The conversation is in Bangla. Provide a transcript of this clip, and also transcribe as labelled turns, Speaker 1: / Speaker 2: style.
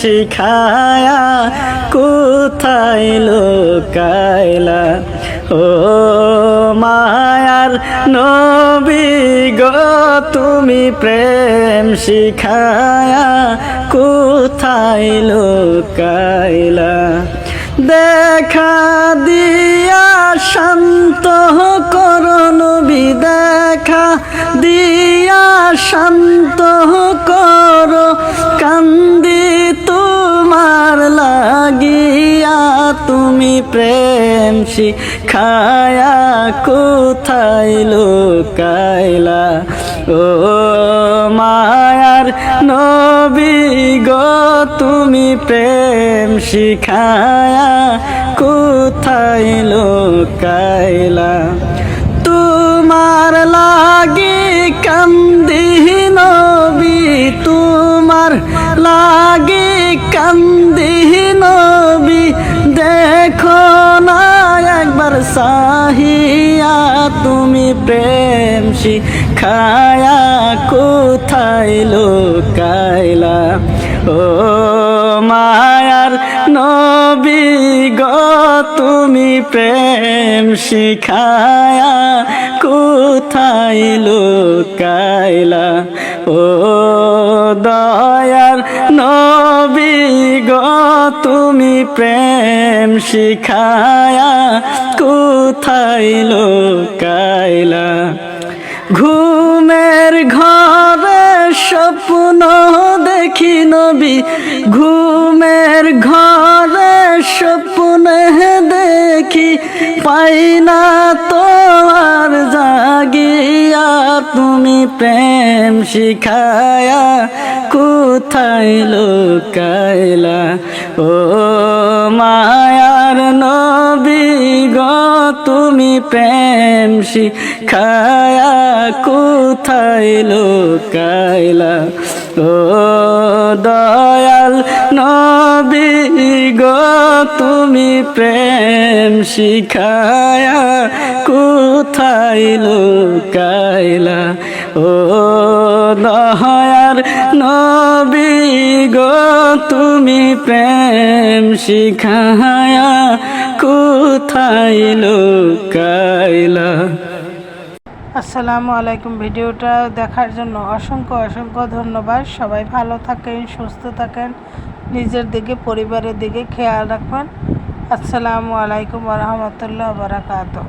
Speaker 1: শিখায়া কোথায় লোকাইলা? ও মায়ার নবী গো, তুমি প্রেম শিখায়া কোথায় লোকাইলা? দেখা দিয়া শান্ত করো নবী, দেখা দিয়া শান্ত করো প্রেম শিখায়া কোথায় লোকাইলা? ও মায়ার নবী গো তুমি প্রেম শিখায়া কোথায় লোকাইলা? সাহিয়া তুমি প্রেম শিখায়া কোথায় লোকাইলা? ও মায়ার নবী গো, তুমি প্রেম শিখায়া কোথায় লোকাইলা? ও তুমি প্রেম শিখায়া কোথায় লোকাইলা? ঘুমের ঘরে স্বপ্ন দেখি নবী, ঘুমের ঘরে স্বপ্ন দেখি পাই না তো আর জাগিয়া। তুমি প্রেম শিখায়া কোথায় লোকাইলা? ও মায়ার নবী গো, তুমি প্রেম শিখায়া কোথায় লোকাইলা? ও দয়াল নবী গো, তুমি প্রেম শিখায়া কোথায় লোকাইলা? ও দয়ার নবী তুমি প্রেম শিখায়া কোথায় লোকাইলা?
Speaker 2: আসসালামু আলাইকুম ভিডিওটা দেখার জন্য অসংখ্য অসংখ্য ধন্যবাদ। সবাই ভালো থাকেন, সুস্থ থাকেন, নিজের দিকে, পরিবারের দিকে খেয়াল রাখবেন। আসসালামু আলাইকুম রহমতুল্লাহ বারাকাতুহ।